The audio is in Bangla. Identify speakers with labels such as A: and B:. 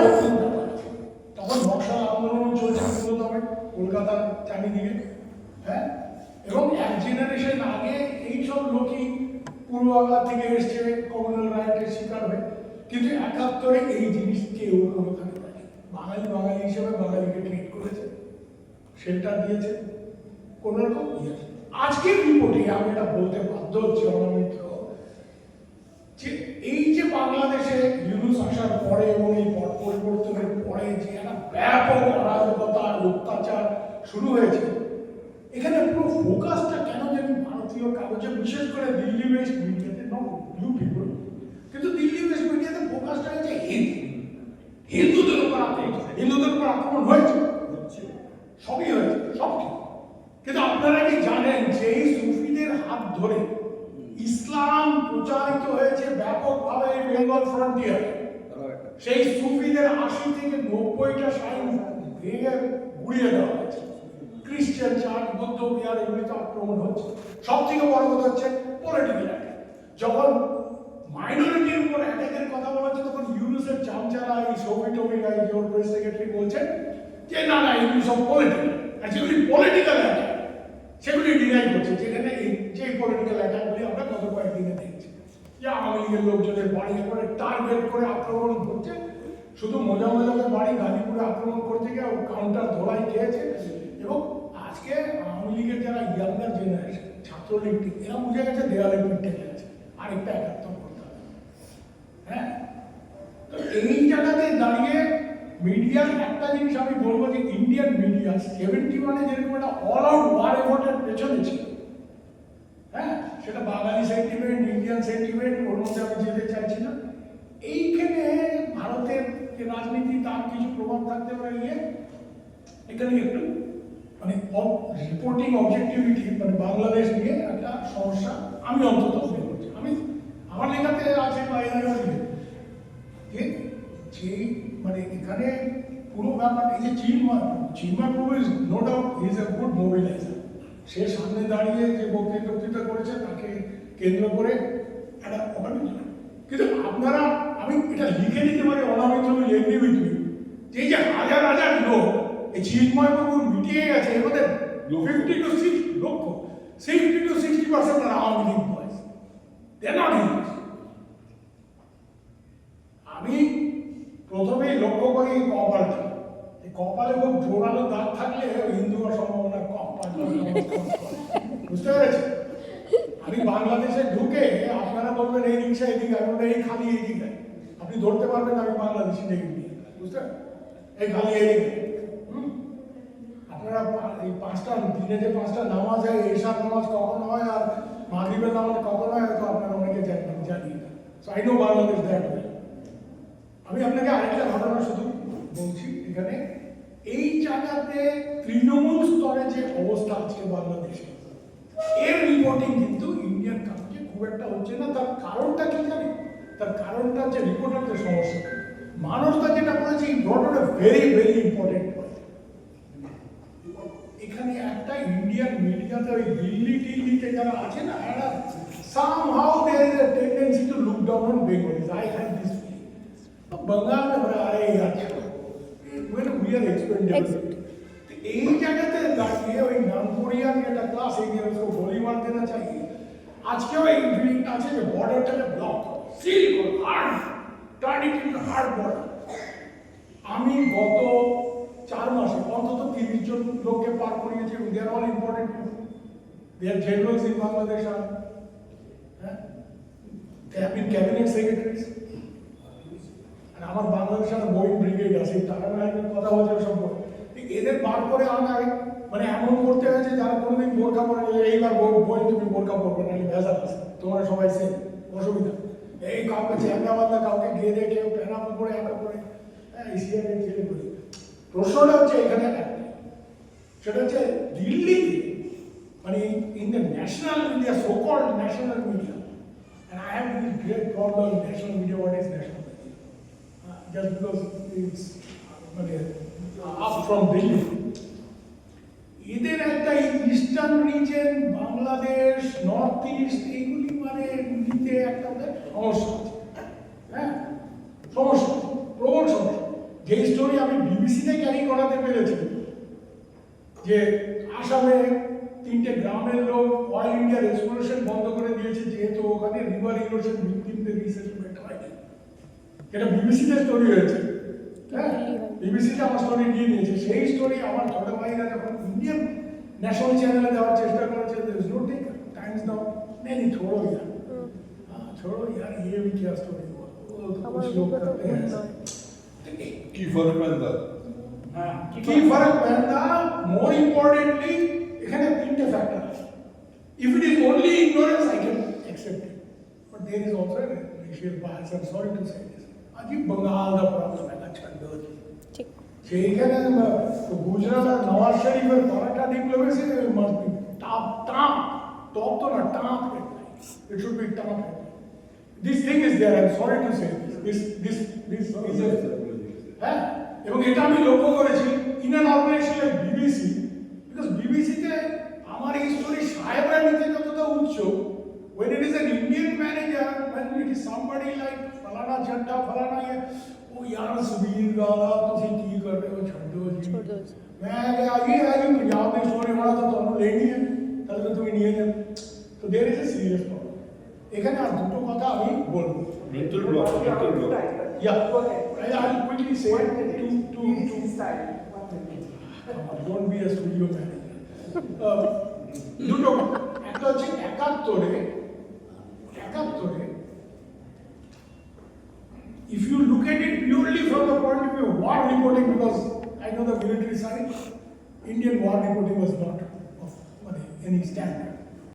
A: অদ্ভুত তখন নকশাল আন্দোলন চলছে মূলতমে কলকাতার চারিদিকে হ্যাঁ? এবং এক জেনারেশন আগে এইসব লোকই পূর্ব থেকে এসছে কমনাল রাইটের শিকার হয়ে। কিন্তু একাত্তরে এই জিনিস কেউ কোনোখানে বাঙালি বাঙালি হিসেবে বাঙালিকে ট্রিট করেছে শেল্টার দিয়েছে কোন রকম ইয়ে আজকের রিপোর্টে আমি এটা বলতে বাধ্য হচ্ছি অনামিত্র যে এই যে বাংলাদেশে ইউনুস আসার পরে এবং এই পরিবর্তনের পরে যে একটা ব্যাপক অরাজকতা অত্যাচার শুরু হয়েছে। এখানে পুরো ফোকাসটা কেন জানি ভারতীয় কাগজে, বিশেষ করে দিল্লি বেস্ট মিডিয়াতে নট ইউ পিপল কিন্তু দিল্লি বেস্ট মিডিয়াতে ফোকাসটা হচ্ছে হিন্দু। হিন্দুদের উপর আক্রমণ, হিন্দুদের উপর আক্রমণ হয়েছে। সবই হয়েছে, সব কিন্তু আপনারা কি জানেন যে এই সুফিদের হাত ধরে ইসলাম প্রচারিত হয়েছে ব্যাপকভাবে বেঙ্গল ফ্রন্টিয়ারে? সেই সুফিদের আশি থেকে নব্বইটা সাইন ভেঙে গুড়িয়ে দেওয়া হয়েছে। খ্রিস্টান চার্চ, বৌদ্ধ বিহার এগুলিতে আক্রমণ হচ্ছে। সব থেকে বড় কথা হচ্ছে পলিটিক্যাল অ্যাটাক যখন মাইনরিটির উপর অ্যাটাকের কথা বলা হচ্ছে, তখন ইউনুসের চামচারা এই সৌমি টমিরা এই যে প্রেস সেক্রেটারি বলছেন যে, না না, এগুলি সব পলিটিক্যাল আর যেগুলি পলিটিক্যাল অ্যাটাক সেগুলি ডিনাই করছে। যেখানে যে পলিটিক্যাল অ্যাটাকগুলি আমরা গত কয়েকদিনে দেখছি। যে আওয়ামী লোকজনের বাড়ি করে টার্গেট করে আক্রমণ করছে। শুধু মজা মজাকে বাড়ি গাজীপুরে আক্রমণ করতে গিয়ে কাউন্টার ধোলাই খেয়েছে। এবং আজকে আওয়ামী লীগের যারা ইয়াঙ্গার জেনারেশন ছাত্রলীগ, এরা বুঝে গেছে দেওয়ালে পিঠে গেছে। আরেকটা একাত্তর করতে হ্যাঁ? তো এই জায়গাতে দাঁড়িয়ে মিডিয়ার একটা জিনিস আমি বলব যে ইন্ডিয়ান মিডিয়া সেভেন্টি ওয়ানে যেরকম একটা অল আউট ওয়ার এফোর্টের পেছনে ছিল সেটা বাঙালি সেন্টিমেন্ট ইন্ডিয়ান সেন্টিমেন্ট ওর মধ্যে আমি যেতে চাইছি না, এইখানে ভারতের যে রাজনীতি, তার কিছু প্রভাব থাকতে পারে ইয়ে এখানে একটু মানে রিপোর্টিং অবজেক্টিভিটি মানে বাংলাদেশ নিয়ে একটা সমস্যা আমি অন্তত মনে করছি। আমি, আমার লেখাতে আছে বা এখানেও লিখে। যে যে মানে এখানে পুরো ব্যাপারটা এই যে Chinmoy Chinmoy Prabhu is no doubt is a good mobiliser সে সামনে দাঁড়িয়ে যে বক্তৃতা বক্তৃতা করেছে, তাকে কেন্দ্র করে একটা অকামিত কিন্তু আপনারা, আমি এটা লিখে দিতে পারি, অনামিত এগ্রি উইথ যে এই যে হাজার হাজার লোক, এই চিন্ময় বাবু মিটিয়ে গেছে মধ্যে fifty to six lakh sixty to sixty percent আর আওয়ামী লীগ বয়স দে আমি প্রথমেই লক্ষ্য করি কপালটা। কপালে খুব জোরালো দাগ থাকলে হিন্দু হওয়ার সম্ভাবনা কম। বুঝতে পেরেছি আমি বাংলাদেশে ঢুকে আপনারা বলবেন এই রিক্সা এদিকে বলব, এই খালি এদিকে। আপনি ধরতে পারবেন আমি বাংলাদেশি দেখি বুঝতে? এই খালি এদিকে? আপনারা এই পাঁচটা দিনে যে পাঁচটা নামাজ হয় এশার নামাজ কখন হয় আর মাগরিবের নামাজ কখন হয় তো আপনারা অনেকে জানেন জানি সো আই নো বাংলাদেশ আমি আপনাকে আরেকটা ঘটনা শুধু বলছি এখানে। এই জায়গাতে তৃণমূল স্তরে যে অবস্থা আজকে বাংলাদেশে এর রিপোর্টিং কিন্তু ইন্ডিয়ান কাগজে খুব একটা হচ্ছে না তার কারণটা কি জানি তার কারণটা হচ্ছে রিপোর্টারদের সমস্যা মানুষটা যেটা বলেছে এই ঘটনা ভেরি ভেরি ইম্পর্টেন্ট পয়েন্ট এখানে একটা ইন্ডিয়ান মিডিয়াতে ওই দিল্লি টিল্লিতে যারা আছে না এরা somehow there is a tendency to look down on Bengalis. I had this feeling. Bengal में बड़ा अरे यार when we are expendable. तो এই জায়গাতে দাঁড়িয়ে ওই নামপুরিয়ার একটা ক্লাস এগিয়ে उसको गोली मार देना चाहिए আজকে ওই ফিলিংটা আছে যে বর্ডারটাকে ব্লক সিল করো hard turn it in hard border আমি গত চার মাসে অন্তত তিরিশ জন লোককে পার করিয়েছি they are all important they are generals in Bangladesh আর হ্যাঁ they have been cabinet secretaries আর আমার বাংলাদেশে একটা বই ব্রিগেড আছে এই টাকা বাহিনীর কথা বই। ঠিক এদের বার করে আনায় মানে এমন করতে হয়েছে যারা কোনোদিন বোরখা পরে এইবার বই তুমি বোরখা পরবে না ভেজাল আছে। তোমরা সবাই সেম অসুবিধা। এই কাউকে চ্যাংরা বান্ধা কাউকে গিয়ে দেখে প্যানা পরে একা করে হ্যাঁ এশিয়াকে করে প্রশ্নটা হচ্ছে এখানে সেটা হচ্ছে দিল্লিতে মানে in the national media so called national media problem in national media, what is national media? Uh, just because it's মানে up from Delhi. এদের একটা eastern region Bangladesh north east এইগুলি মানে নিতে একটা ওদের সমস্যা হ্যাঁ? সমস্যা প্রবল সমস্যা যে স্টোরি আমি বিবিসিতে ক্যারি করাতে পেরেছি, যে আসামে তিনটে গ্রামের লোক অয়েল ইন্ডিয়ার এক্সপ্লোরেশন বন্ধ করে দিয়েছে, যেহেতু ওখানে রিভার ইরোশন ভিক্টিমদের রিসেটলমেন্ট হয়নি। এটা বিবিসিতে স্টোরি হয়েছে হ্যাঁ বিবিসিতে আমার স্টোরি দিয়ে দিয়েছে সেই স্টোরি আমার ছোট ভাইরা যখন ইন্ডিয়ান ন্যাশনাল চ্যানেলে দেওয়ার চেষ্টা করেছে there is no take Times Now नहीं छोड़ो यार हाँ छोड़ो यार ये भी क्या स्टोरी हुआ वो तो
B: আমার
A: कुछ लोग
B: অভিজ্ঞতা
A: करते हैं
B: ভুল
A: ऐसा।
B: নয়
C: কি ফরক পেন্দা
A: হ্যাঁ, কি ফরক পেন্দা মোর ইম্পর্টেন্টলি এখানে তিনটে ফ্যাক্টর আছে if it is only ignorance I can accept it but there is also racial bias I am Sorry to say this আজ বাঙ্গাল ਦਾ প্রবলেম है ছন্দ
B: ঠিক
A: সেইখানে তো গুজরাট আর নওয়াজ শরীফের paratha diplomacy must be top top top তো না top it should be top this thing is there I am sorry to say this this this is a হ্যাঁ এবং এটা আমি লক্ষ্য করেছি in an organisation like BBC because বিবিসিতে আমার এই স্টোরি সাহেবরা নিতে যতটা উচ্চ when it is an Indian manager when it is somebody like ਫਲਾਣਾ ਝੰਡਾ ਫਲਾਣਾ ਇਹ ਉਹ ਯਾਰ ਜ਼ਮੀਰ ਵਾਲਾ ਤੁਸੀਂ ਕੀ ਕਰ ਰਹੇ ਹੋ ਛੱਡੋ ਜੀ
B: ਛੱਡੋ ਜੀ
A: ਮੈਂ ਕਿਹਾ ਇਹ ਹੈ ਜੀ ਪੰਜਾਬ ਦੇ ਸੋਨੇ ਵਾਲਾ ਤਾਂ ਤੁਹਾਨੂੰ ਲੈਣੀ ਹੈ তাহলে তো তুমি নিয়ে যাবে তো there is a serious problem এখানে আর দুটো কথা আমি বলবো
C: mental block mental block
A: yeah I will quickly say to to to don't be a studio manager দুটো একটা হচ্ছে একাত্তরে if you look at it purely from the point of view of war reporting because I know the military side Indian war reporting was not of any standard